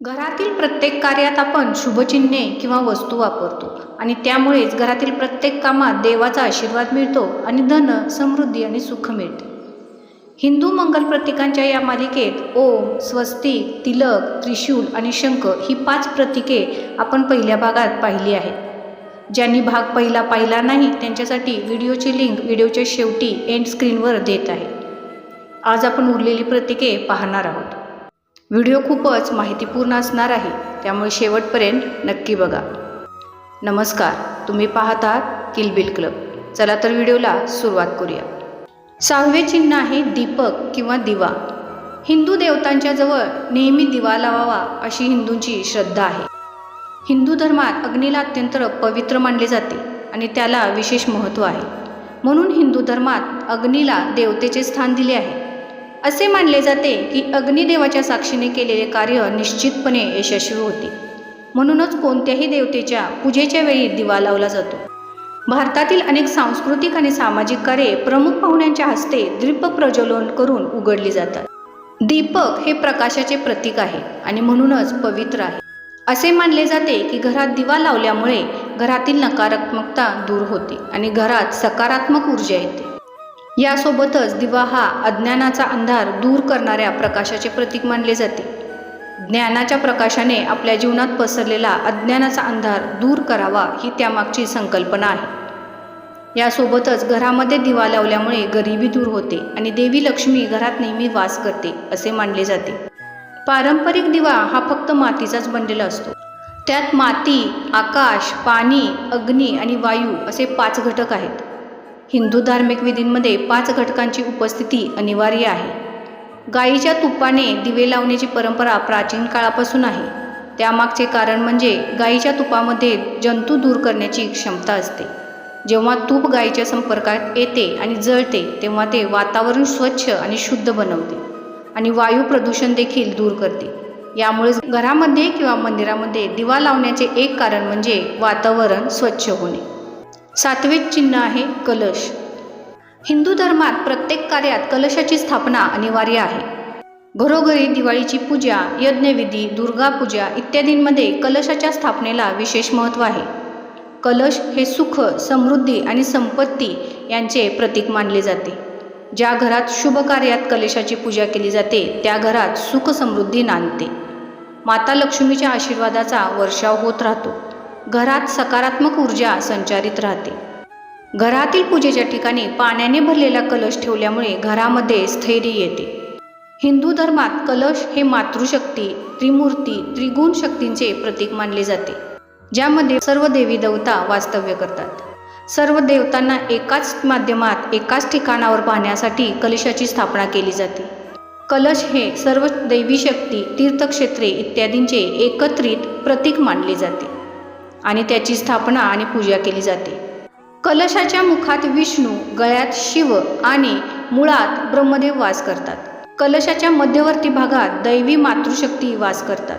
घरातील प्रत्येक कार्यात आपण शुभचिन्हे किंवा वस्तू वापरतो आणि त्यामुळेच घरातील प्रत्येक कामात देवाचा आशीर्वाद मिळतो आणि धन समृद्धी आणि सुख मिळते. हिंदू मंगल प्रतीकांच्या या मालिकेत ओम स्वस्तिक तिलक त्रिशूल आणि शंख ही पाच प्रतीके आपण पहिल्या भागात पाहिली आहेत. ज्यांनी भाग पहिला पाहिला नाही त्यांच्यासाठी व्हिडिओची लिंक व्हिडिओच्या शेवटी एंड स्क्रीनवर देत आहे. आज आपण उरलेली प्रतीके पाहणार आहोत. व्हिडिओ खूपच माहितीपूर्ण असणार आहे त्यामुळे शेवटपर्यंत नक्की बघा. नमस्कार तुम्ही पाहतात किलबिल क्लब. चला तर व्हिडिओला सुरुवात करूया. सहावे चिन्ह आहे दीपक किंवा दिवा. हिंदू देवतांच्या जवळ नेहमी दिवा लावावा अशी हिंदूंची श्रद्धा आहे. हिंदू धर्मात अग्नीला अत्यंत पवित्र मानले जाते आणि त्याला विशेष महत्त्व आहे. म्हणून हिंदू धर्मात अग्नीला देवतेचे स्थान दिले आहे. असे मानले जाते की अग्निदेवाच्या साक्षीने केलेले कार्य निश्चितपणे यशस्वी होते. म्हणूनच कोणत्याही देवतेच्या पूजेच्या वेळी दिवा लावला जातो. भारतातील अनेक सांस्कृतिक आणि सामाजिक कार्ये प्रमुख पाहुण्यांच्या हस्ते दीप प्रज्वलन करून उघडली जातात. दीपक हे प्रकाशाचे प्रतीक आहे आणि म्हणूनच पवित्र आहे. असे मानले जाते की घरात दिवा लावल्यामुळे घरातील नकारात्मकता दूर होते आणि घरात सकारात्मक ऊर्जा येते. यासोबतच दिवा हा अज्ञानाचा अंधार दूर करणाऱ्या प्रकाशाचे प्रतीक मानले जाते. ज्ञानाच्या प्रकाशाने आपल्या जीवनात पसरलेला अज्ञानाचा अंधार दूर करावा ही त्यामागची संकल्पना आहे. यासोबतच घरामध्ये दिवा लावल्यामुळे गरिबी दूर होते आणि देवी लक्ष्मी घरात नेहमी वास करते असे मानले जाते. पारंपरिक दिवा हा फक्त मातीचाच बनलेला असतो. त्यात माती आकाश पाणी अग्नी आणि वायू असे पाच घटक आहेत. हिंदू धार्मिक विधींमध्ये पाच घटकांची उपस्थिती अनिवार्य आहे. गायीच्या तुपाने दिवे लावण्याची परंपरा प्राचीन काळापासून आहे. त्यामागचे कारण म्हणजे गायीच्या तुपामध्ये जंतू दूर करण्याची क्षमता असते. जेव्हा तूप गायीच्या संपर्कात येते आणि जळते तेव्हा ते वातावरण स्वच्छ आणि शुद्ध बनवते आणि वायू प्रदूषण देखील दूर करते. यामुळे घरामध्ये किंवा मंदिरामध्ये दिवा लावण्याचे एक कारण म्हणजे वातावरण स्वच्छ होणे. सातवे चिन्ह आहे कलश. हिंदू धर्मात प्रत्येक कार्यात कलशाची स्थापना अनिवार्य आहे. घरोघरी दिवाळीची पूजा यज्ञविधी दुर्गापूजा इत्यादींमध्ये कलशाच्या स्थापनेला विशेष महत्त्व आहे. कलश हे सुख समृद्धी आणि संपत्ती यांचे प्रतीक मानले जाते. ज्या घरात शुभ कार्यात कलशाची पूजा केली जाते त्या घरात सुख समृद्धी नांदते. माता लक्ष्मीच्या आशीर्वादाचा वर्षाव होत राहतो. घरात सकारात्मक ऊर्जा संचारित राहते. घरातील पूजेच्या ठिकाणी पाण्याने भरलेला कलश ठेवल्यामुळे घरामध्ये स्थैर्य येते. हिंदू धर्मात कलश हे मातृशक्ती त्रिमूर्ती त्रिगुण शक्तींचे प्रतीक मानले जाते ज्यामध्ये सर्व देवी देवता वास्तव्य करतात. सर्व देवतांना एकाच माध्यमात एकाच ठिकाणावर पाहण्यासाठी कलशाची स्थापना केली जाते. कलश हे सर्व दैवी शक्ती तीर्थक्षेत्रे इत्यादींचे एकत्रित प्रतीक मानले जाते. आणि त्याची स्थापना आणि पूजा केली जाते. कलशाच्या मुखात विष्णू गळ्यात शिव आणि मुळात ब्रह्मदेव वास करतात. कलशाच्या मध्यवर्ती भागात दैवी मातृशक्ती वास करतात.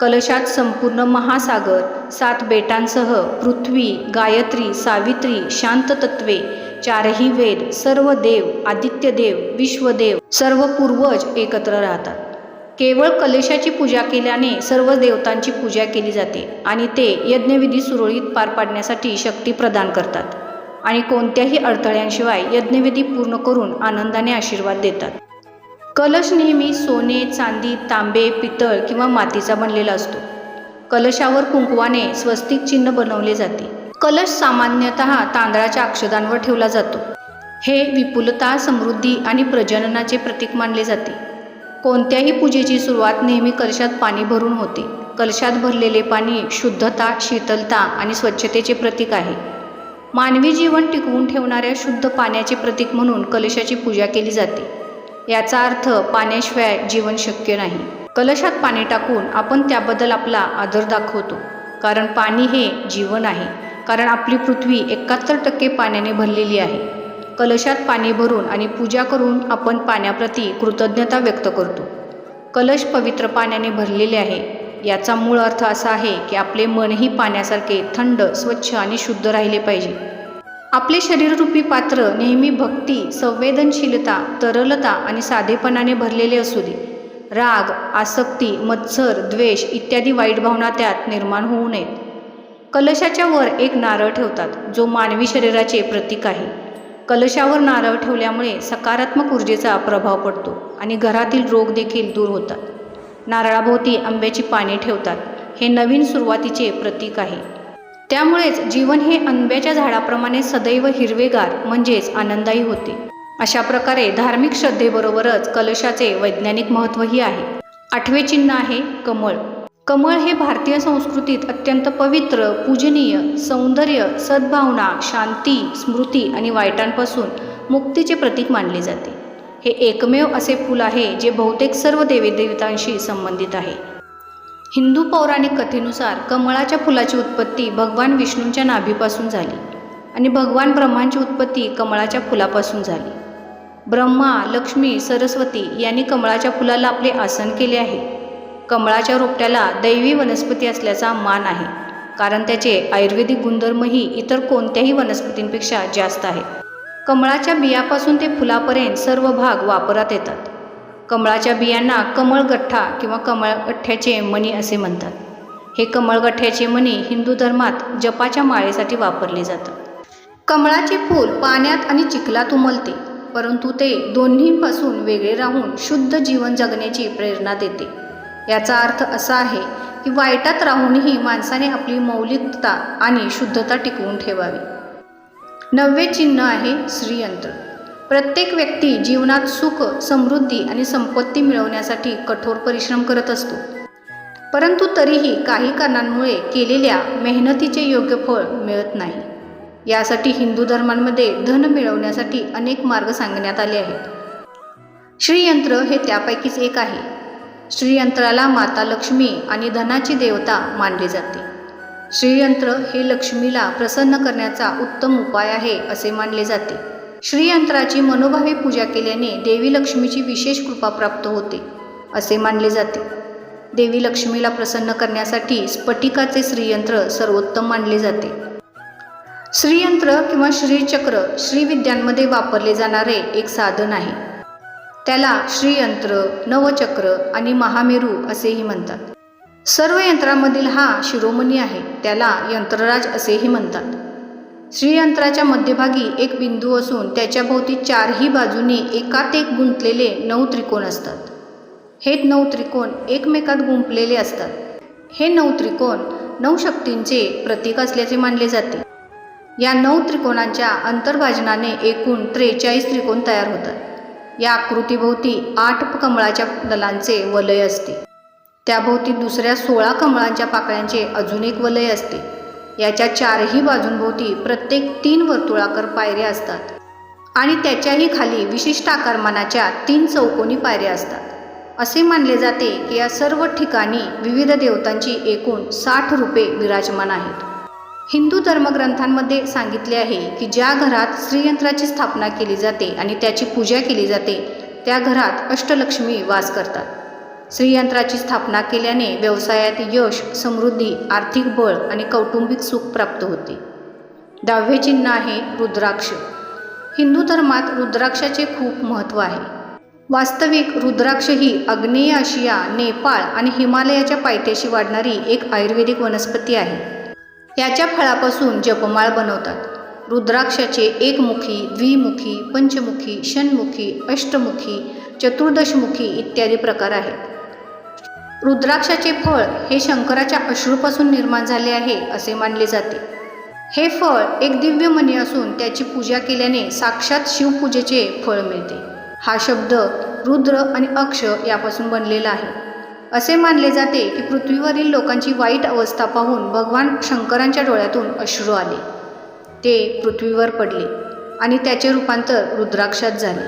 कलशात संपूर्ण महासागर सात बेटांसह पृथ्वी गायत्री सावित्री शांत तत्वे चारही वेद सर्व देव आदित्यदेव विश्वदेव सर्व पूर्वज एकत्र राहतात. केवळ कलशाची पूजा केल्याने सर्व देवतांची पूजा केली जाते आणि ते यज्ञविधी सुरळीत पार पाडण्यासाठी शक्ती प्रदान करतात आणि कोणत्याही अडथळ्यांशिवाय यज्ञविधी पूर्ण करून आनंदाने आशीर्वाद देतात. कलश नेहमी सोने चांदी तांबे पितळ किंवा मातीचा बनलेला असतो. कलशावर कुंकवाने स्वस्तिक चिन्ह बनवले जाते. कलश सामान्यतः तांदळाच्या अक्षदांवर ठेवला जातो. हे विपुलता समृद्धी आणि प्रजननाचे प्रतीक मानले जाते. कोणत्याही पूजेची सुरुवात नेहमी कलशात पाणी भरून होते. कलशात भरलेले पाणी शुद्धता शीतलता आणि स्वच्छतेचे प्रतीक आहे. मानवी जीवन टिकवून ठेवणाऱ्या शुद्ध पाण्याचे प्रतीक म्हणून कलशाची पूजा केली जाते. याचा अर्थ पाण्याशिवाय जीवन शक्य नाही. कलशात पाणी टाकून आपण त्याबद्दल आपला आदर दाखवतो. कारण पाणी हे जीवन आहे. कारण आपली पृथ्वी एकाहत्तर टक्के पाण्याने भरलेली आहे. कलशात पाणी भरून आणि पूजा करून आपण पाण्याप्रती कृतज्ञता व्यक्त करतो. कलश पवित्र पाण्याने भरलेले आहे. याचा मूळ अर्थ असा आहे की आपले मनही पाण्यासारखे थंड स्वच्छ आणि शुद्ध राहिले पाहिजे. आपले शरीररूपी पात्र नेहमी भक्ती संवेदनशीलता तरलता आणि साधेपणाने भरलेले असू दे. राग आसक्ती मत्सर द्वेष इत्यादी वाईट भावना त्यात निर्माण होऊ नयेत. कलशाच्या वर एक नारळ ठेवतात जो मानवी शरीराचे प्रतीक आहे. कलशावर नारळ ठेवल्यामुळे सकारात्मक ऊर्जेचा प्रभाव पडतो आणि घरातील रोग देखील दूर होतात. नारळाभोवती आंब्याची पाने ठेवतात हे नवीन सुरुवातीचे प्रतीक आहे. त्यामुळेच जीवन हे आंब्याच्या झाडाप्रमाणे सदैव हिरवेगार म्हणजेच आनंदायी होते. अशा प्रकारे धार्मिक श्रद्धेबरोबरच कलशाचे वैज्ञानिक महत्त्वही आहे. आठवे चिन्ह आहे कमळ. कमळ हे भारतीय संस्कृतीत अत्यंत पवित्र पूजनीय सौंदर्य सद्भावना शांती स्मृती आणि वाईटांपासून मुक्तीचे प्रतीक मानले जाते. हे एकमेव असे फूल आहे जे बहुतेक सर्व देवीदेवतांशी संबंधित आहे. हिंदू पौराणिक कथेनुसार कमळाच्या फुलाची उत्पत्ती भगवान विष्णूंच्या नाभीपासून झाली आणि भगवान ब्रह्मांची उत्पत्ती कमळाच्या फुलापासून झाली. ब्रह्मा लक्ष्मी सरस्वती यांनी कमळाच्या फुलाला आपले आसन केले आहे. कमळाच्या रोपट्याला दैवी वनस्पती असल्याचा मान आहे. कारण त्याचे आयुर्वेदिक गुणधर्मही इतर कोणत्याही वनस्पतींपेक्षा जास्त आहे. कमळाच्या बियापासून ते फुलापर्यंत सर्व भाग वापरात येतात. कमळाच्या बियांना कमळगठ्ठा किंवा कमळगठ्ठ्याचे मणी असे म्हणतात. हे कमळगठ्ठ्याचे मणी हिंदू धर्मात जपाच्या माळेसाठी वापरले जातात. कमळाचे फूल पाण्यात आणि चिखलात उमलते परंतु ते दोन्हीपासून वेगळे राहून शुद्ध जीवन जगण्याची प्रेरणा देते. याचा अर्थ असा आहे की वाईटात राहूनही माणसाने आपली मौलिकता आणि शुद्धता टिकवून ठेवावी. नववे चिन्ह आहे श्रीयंत्र. प्रत्येक व्यक्ती जीवनात सुख समृद्धी आणि संपत्ती मिळवण्यासाठी कठोर परिश्रम करत असतो. परंतु तरीही काही कारणांमुळे केलेल्या मेहनतीचे योग्य फळ मिळत नाही. यासाठी हिंदू धर्मांमध्ये धन मिळवण्यासाठी अनेक मार्ग सांगण्यात आले आहेत. श्रीयंत्र हे त्यापैकीच एक आहे. श्रीयंत्राला माता लक्ष्मी आणि धनाची देवता मानली जाते. श्रीयंत्र हे लक्ष्मीला प्रसन्न करण्याचा उत्तम उपाय आहे असे मानले जाते. श्रीयंत्राची मनोभावे पूजा केल्याने देवी लक्ष्मीची विशेष कृपा प्राप्त होते असे मानले जाते. देवी लक्ष्मीला प्रसन्न करण्यासाठी स्फटिकाचे श्रीयंत्र सर्वोत्तम मानले जाते. श्रीयंत्र किंवा श्रीचक्र श्रीविद्यांमध्ये वापरले जाणारे एक साधन आहे. त्याला श्रीयंत्र नवचक्र आणि महामेरू असेही म्हणतात. सर्व यंत्रांमधील हा शिरोमणी आहे त्याला यंत्रराज असेही म्हणतात. श्रीयंत्राच्या मध्यभागी एक बिंदू असून त्याच्याभोवती चारही बाजूंनी एकात एक गुंतलेले नऊ त्रिकोण असतात. हे नऊ त्रिकोण एकमेकात गुंपलेले असतात. हे नऊ त्रिकोण नऊ शक्तींचे प्रतीक असल्याचे मानले जाते. या नऊ त्रिकोणांच्या अंतर्भाजनाने एकूण त्रेचाळीस त्रिकोण तयार होतात. या आकृतीभोवती आठ कमळाच्या दलांचे वलय असते. त्याभोवती दुसऱ्या सोळा कमळांच्या पाकळ्यांचे अजून एक वलय असते. याच्या चारही बाजूंभोवती प्रत्येक तीन वर्तुळाकर पायऱ्या असतात. आणि त्याच्याही खाली विशिष्ट आकारमानाच्या तीन चौकोनी पायऱ्या असतात. असे मानले जाते की या सर्व ठिकाणी विविध देवतांची एकूण साठ रूपे विराजमान आहेत. हिंदू धर्मग्रंथांमध्ये सांगितले आहे की ज्या घरात श्रीयंत्राची स्थापना केली जाते आणि त्याची पूजा केली जाते त्या घरात अष्टलक्ष्मी वास करतात. श्रीयंत्राची स्थापना केल्याने व्यवसायात यश समृद्धी आर्थिक बळ आणि कौटुंबिक सुख प्राप्त होते. दहावे चिन्ह आहे रुद्राक्ष. हिंदू धर्मात रुद्राक्षाचे खूप महत्त्व आहे. वास्तविक रुद्राक्ष ही आग्नेय आशिया नेपाळ आणि हिमालयाच्या पायथ्याशी वाढणारी एक आयुर्वेदिक वनस्पती आहे. याच्या फळापासून जपमाळ बनवतात. रुद्राक्षाचे एकमुखी द्विमुखी पंचमुखी षण्मुखी अष्टमुखी चतुर्दशमुखी इत्यादी प्रकार आहेत. रुद्राक्षाचे फळ हे शंकराच्या अश्रूपासून निर्माण झाले आहे असे मानले जाते. हे फळ एक दिव्य मणी असून त्याची पूजा केल्याने साक्षात शिवपूजेचे फळ मिळते. हा शब्द रुद्र आणि अक्ष यापासून बनलेला आहे. असे मानले जाते की पृथ्वीवरील लोकांची वाईट अवस्था पाहून भगवान शंकरांच्या डोळ्यातून अश्रू आले. ते पृथ्वीवर पडले आणि त्याचे रूपांतर रुद्राक्षात झाले.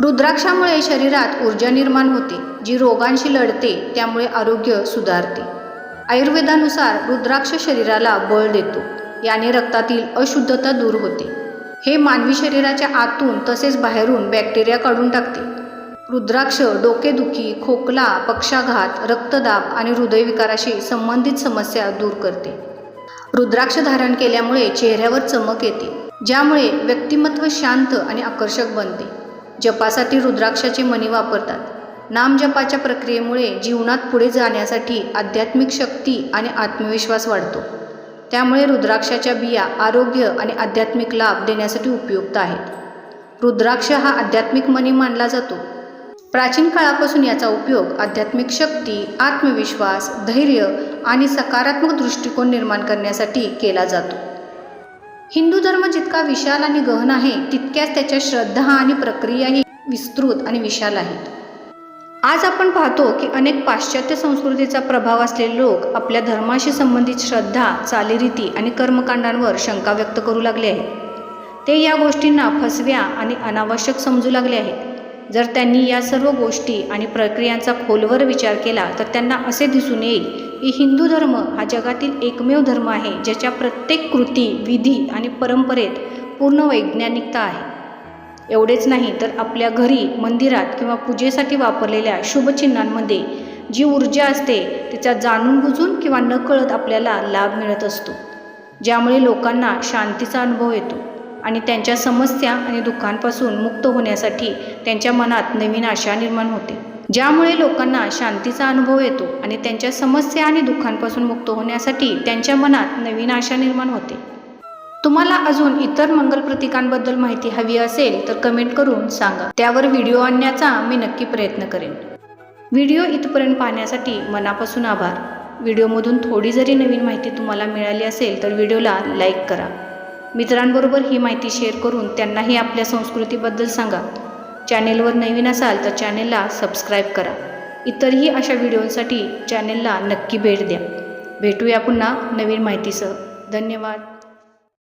रुद्राक्षामुळे शरीरात ऊर्जा निर्माण होते जी रोगांशी लढते त्यामुळे आरोग्य सुधारते. आयुर्वेदानुसार रुद्राक्ष शरीराला बळ देतो याने रक्तातील अशुद्धता दूर होते. हे मानवी शरीराच्या आतून तसेच बाहेरून बॅक्टेरिया काढून टाकते. रुद्राक्ष डोकेदुखी खोकला पक्षाघात रक्तदाब आणि हृदयविकाराशी संबंधित समस्या दूर करते. रुद्राक्ष धारण केल्यामुळे चेहऱ्यावर चमक येते ज्यामुळे व्यक्तिमत्व शांत आणि आकर्षक बनते. जपासाठी रुद्राक्षाचे मणी वापरतात. नामजपाच्या प्रक्रियेमुळे जीवनात पुढे जाण्यासाठी आध्यात्मिक शक्ती आणि आत्मविश्वास वाढतो. त्यामुळे रुद्राक्षाच्या बिया आरोग्य आणि आध्यात्मिक लाभ देण्यासाठी उपयुक्त आहेत. रुद्राक्ष हा आध्यात्मिक मनी मानला जातो. प्राचीन काळापासून याचा उपयोग आध्यात्मिक शक्ती आत्मविश्वास धैर्य आणि सकारात्मक दृष्टिकोन निर्माण करण्यासाठी केला जातो. हिंदू धर्म जितका विशाल आणि गहन आहे तितक्याच त्याच्या श्रद्धा आणि प्रक्रियाही विस्तृत आणि विशाल आहेत आज आपण पाहतो की अनेक पाश्चात्य संस्कृतीचा प्रभाव असलेले लोक आपल्या धर्माशी संबंधित श्रद्धा चालीरीती आणि कर्मकांडांवर शंका व्यक्त करू लागले आहेत. ते या गोष्टींना फसव्या आणि अनावश्यक समजू लागले आहेत. जर त्यांनी या सर्व गोष्टी आणि प्रक्रियांचा खोलवर विचार केला तर त्यांना असे दिसून येईल की हिंदू धर्म हा जगातील एकमेव धर्म आहे ज्याच्या प्रत्येक कृती विधी आणि परंपरेत पूर्ण वैज्ञानिकता आहे. एवढेच नाही तर आपल्या घरी मंदिरात किंवा पूजेसाठी वापरलेल्या शुभचिन्हांमध्ये जी ऊर्जा असते तिचा जाणून बुजून किंवा नकळत आपल्याला लाभ मिळत असतो ज्यामुळे लोकांना शांतीचा अनुभव येतो. आणि त्यांच्या समस्या आणि दुःखांपासून मुक्त होण्यासाठी त्यांच्या मनात नवीन आशा निर्माण होते. ज्यामुळे लोकांना शांतीचा अनुभव येतो आणि त्यांच्या समस्या आणि दुःखांपासून मुक्त होण्यासाठी त्यांच्या मनात नवीन आशा निर्माण होते. तुम्हाला अजून इतर मंगल प्रतीकांबद्दल माहिती हवी असेल तर कमेंट करून सांगा. त्यावर व्हिडिओ आणण्याचा मी नक्की प्रयत्न करेन. व्हिडिओ इथपर्यंत पाहण्यासाठी मनापासून आभार. व्हिडिओमधून थोडी जरी नवीन माहिती तुम्हाला मिळाली असेल तर व्हिडिओला लाईक करा. मित्रांबरोबर ही माहिती शेअर करून त्यांनाही आपल्या संस्कृतीबद्दल सांगा. चॅनेलवर नवीन असाल तर चॅनेलला सबस्क्राईब करा. इतरही अशा व्हिडिओंसाठी चॅनेलला नक्की भेट द्या. भेटूया पुन्हा नवीन माहितीसह. धन्यवाद.